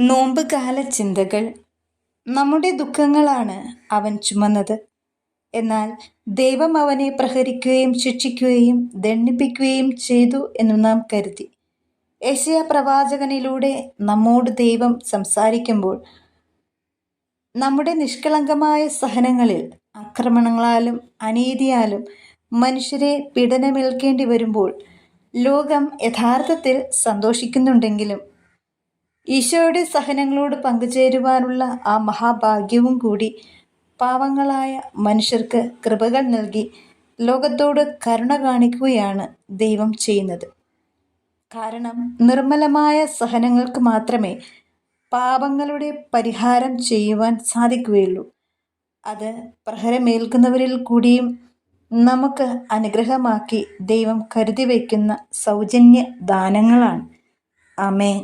നോമ്പുകാല ചിന്തകൾ നമ്മുടെ ദുഃഖങ്ങളാണ് അവൻ ചുമന്നത്. എന്നാൽ ദൈവം അവനെ പ്രഹരിക്കുകയും ശിക്ഷിക്കുകയും ദണ്ഡിപ്പിക്കുകയും ചെയ്തു എന്ന് നാം കരുതി. ഏഷ്യ പ്രവാചകനിലൂടെ നമ്മോട് ദൈവം സംസാരിക്കുമ്പോൾ നമ്മുടെ നിഷ്കളങ്കമായ സഹനങ്ങളിൽ ആക്രമണങ്ങളാലും അനീതിയാലും മനുഷ്യരെ പീഡനമേൽക്കേണ്ടി വരുമ്പോൾ ലോകം യഥാർത്ഥത്തിൽ സന്തോഷിക്കുന്നുണ്ടെങ്കിലും ഈശോയുടെ സഹനങ്ങളോട് പങ്കുചേരുവാനുള്ള ആ മഹാഭാഗ്യവും കൂടി പാവങ്ങളായ മനുഷ്യർക്ക് കൃപകൾ നൽകി ലോകത്തോട് കരുണ കാണിക്കുകയാണ് ദൈവം ചെയ്യുന്നത്. കാരണം നിർമ്മലമായ സഹനങ്ങൾക്ക് മാത്രമേ പാപങ്ങളുടെ പരിഹാരം ചെയ്യുവാൻ സാധിക്കുകയുള്ളൂ. അത് പ്രഹരമേൽക്കുന്നവരിൽ കൂടിയും നമുക്ക് അനുഗ്രഹമാക്കി ദൈവം കരുതി വയ്ക്കുന്ന സൗജന്യ ദാനങ്ങളാണ്. അമേൻ